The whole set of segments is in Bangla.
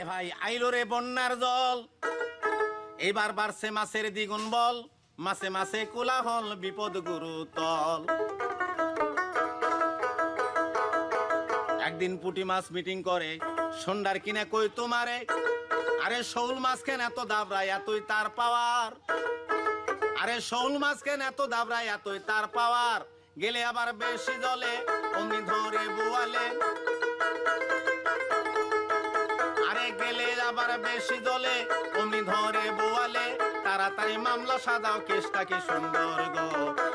এ ভাই, আইলো রে বন্যার জল। এবার বাড়ছে মাছের দ্বিগুণ বল মাসে মাসে কোলাহল, বিপদ গুরু তল। একদিন পুটি মাছ মিটিং করে সন্ধ্যার কিনে কই তোমারে? আরে শৌল মাছ এত দাবরায় এতই তার পাওয়ার? আরে শৌল মাছ এত দাবরায় এতই তার পাওয়ার? গেলে আবার বেশি জলে, অমনি ধরে বোয়ালে। গেলে আবার বেশি জলে অমনি ধরে বোয়ালে, তাড়াতাড়ি মামলা সাদাও কেসটা কি সুন্দর গো।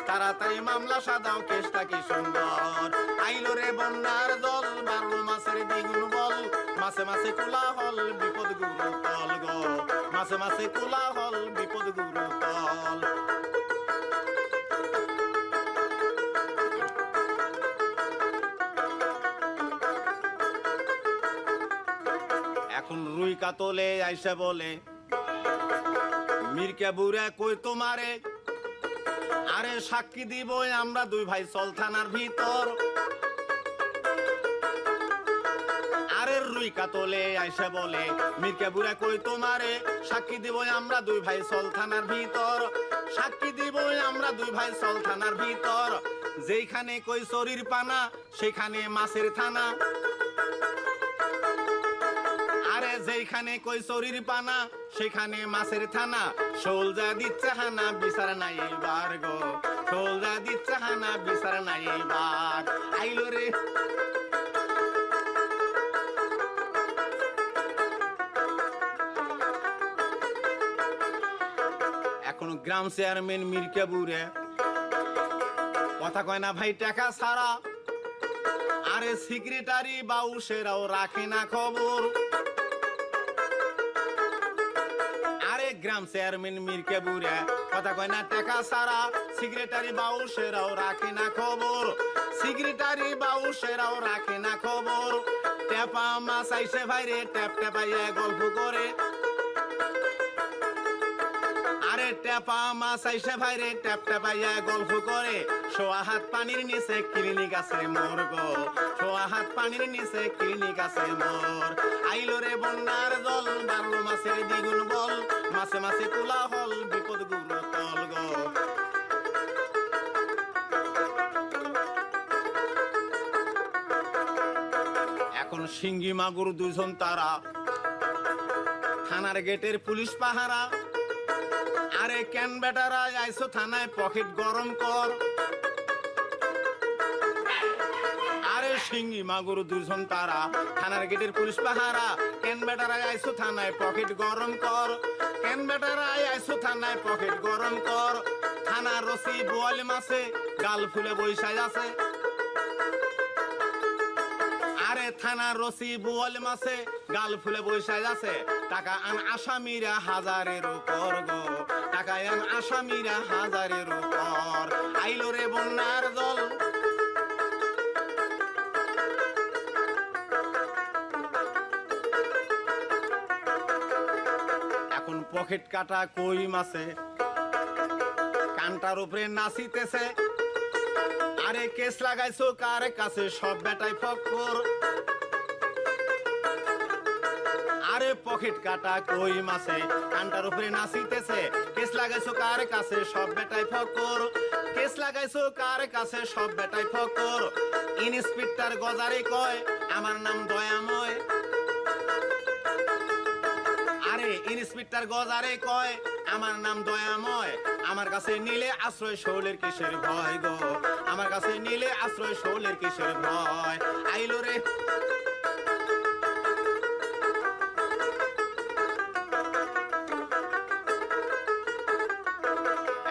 তাড়াতাড়ি মামলা সাদাও কেসটা কি সুন্দর। আইলো রে বন্যার জল বারো মাসের দ্বিগুণ বল। মাসে মাসে কোলা হল বিপদ গুরু তল গো। মাসে মাসে কোলা হল বিপদ গুরু তল। এখন রুই কাতলে আইসা বলে, মির্কা বুড়া কই তোমারে? আরে সাক্ষী দিব আমরা দুই ভাই চল থানার ভিতর। আরে রুই কাতলে আইসা বলে, মির্কা বুড়া কই তোমারে? সাক্ষী দিব আমরা দুই ভাই চল থানার ভিতর। সাক্ষী দিব আমরা দুই ভাই চল থানার ভিতর। যেখানে কই শরীর পানা সেখানে মাছের থানা। যেখানে কই শরীর পানা সেখানে মাছের থানা। সোলজা দিচ্ছে হানা, বিচার নাই এইবার গো। সোলজা দিচ্ছে হানা, বিচার নাই এইবার। আইলো রে। এখন গ্রাম চেয়ারম্যান মির্কা বুড়ে। কথা কয় না ভাই, টাকা ছাড়া। আরে সেক্রেটারি বাউসেরাও রাখে না খবর। গ্রাম চেয়ারম্যান মির্কে বুড়া। কথা কয় না, টাকা সারা বাউ সেরাও রাখে না খবর। সিক্রেটারি বাউ সেরাও রাখে না খবর। টেপা মাছ আইসে ভাইরে ট্যাপ টেপাইয়া গল্প করে। আরে টেপা মাছ আইসে ভাইরে, ট্যাপ টেপাইয়া গল্প করে। সোয়া হাত পানির নিচে ক্লিনিক আছে মোর গো। সোয়া হাত পানির নিচে ক্লিনিক আছে মোর। আইলো রে বন্যার জল, বারো মাসের দ্বিগুণ বল। মাসে মাসে কোলা হল, বিপদ গুরু তল গো। এখন সিঙ্গি মাগুর দুজন তারা। থানার গেটের পুলিশ পাহারা। আরে কেন বেটারা আইসো থানায়, পকেট গরম কর। আরে সিঙ্গি মাগুর দুজন তারা, থানার গেটের পুলিশ পাহারা। কেন বেটারা আইসো থানায়, পকেট গরম কর। কেন বেটারা আইসো থানায়, পকেট গরম কর। থানার রসি বোয়ালি মাসে গাল ফুলে বৈশাই আছে। থানার রসি বোয়াল মাসে গাল ফুলে টাকা আন আসামিরা হাজারের উপর গো। টাকা আন আসামিরা হাজারের উপর। আইলো রে বন্যার জল। এখন পকেট কাটা কই মাসে? কানটার উপরে নাচিতেছে। আরে কেস লাগাইছো, কার কাছে? সব বেটাই ফক্কর আরে পকেট কাটা কই মাসে কানটার উপরে নাচিতেছে। কেস লাগাইছো, কার কাছে? সব বেটাই ফক্কর কেস লাগাইছো, কার কাছে? সব বেটাই ফক্কর ইন্সপেক্টর গজারে কয়, আমার নাম দয়াময়। ইন্সপেক্টর গজারে কয়, আমার নাম দয়াময়, আমার কাছে নিলে আশ্রয় শৌলের কিসের ভয় গো, আমার কাছে নিলে আশ্রয় শৌলের কিসের ভয়। আইলো রে।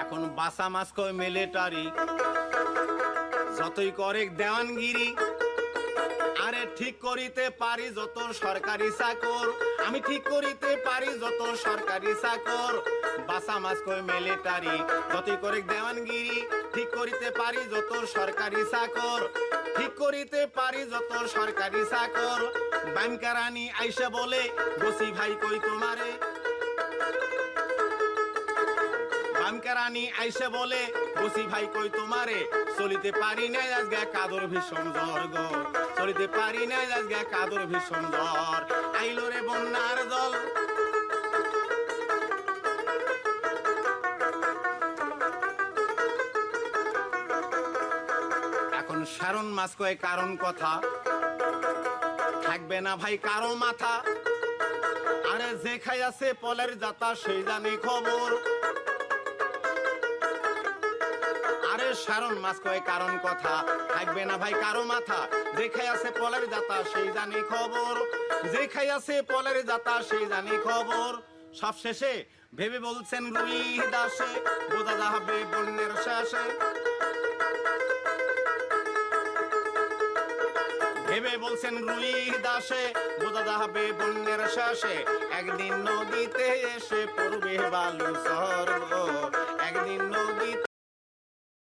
এখন বাসা মাছ কয় মিলিটারি যতই করে দেওয়ানগিরি আরে ঠিক করিতে পারি যত সরকারি চাকর। আমি ঠিক করিতে পারি যত সরকারি চাকর। বাসা মাছ কই মিলিটারি যতই করে দেওয়ানগিরি। ঠিক করিতে পারি যত সরকারি চাকর। ঠিক করিতে পারি যত সরকারি চাকর। ব্যাংকারানি আইসা বলে, বসি ভাই কই তোমারে? বামকারানি আইসে বলে, বসি ভাই কই তোমারে? চলিতে পারি না আজকে কাদর ভীষণ জ্বর গো। চলিতে পারি না লাগে কাদর ভীষণ দর আইলো রে বন্যার দল এখন সারণ মাস কয়ে কারণ কথা। থাকবে না ভাই কারও মাথা। আরে যে খাই আছে পলের যাতা, সেই জানি খবর। সারণ মাস কয় কারণ কথা। থাকবে না ভাই কারও মাথা। যে খাই আছে পলের যাতা, সেই জানি খবর। যে খাই আছে পলের যাতা, সেই জানি খবর। সব শেষে ভেবে বলছেন রুই দাসে, বোঝা যাবে বন্যের শেষে। ভেবে বলছেন রুই দাসে, বোঝা যাবে বন্যের শেষে। একদিন নদীতে এসে পড়বে বালু স্বর্গ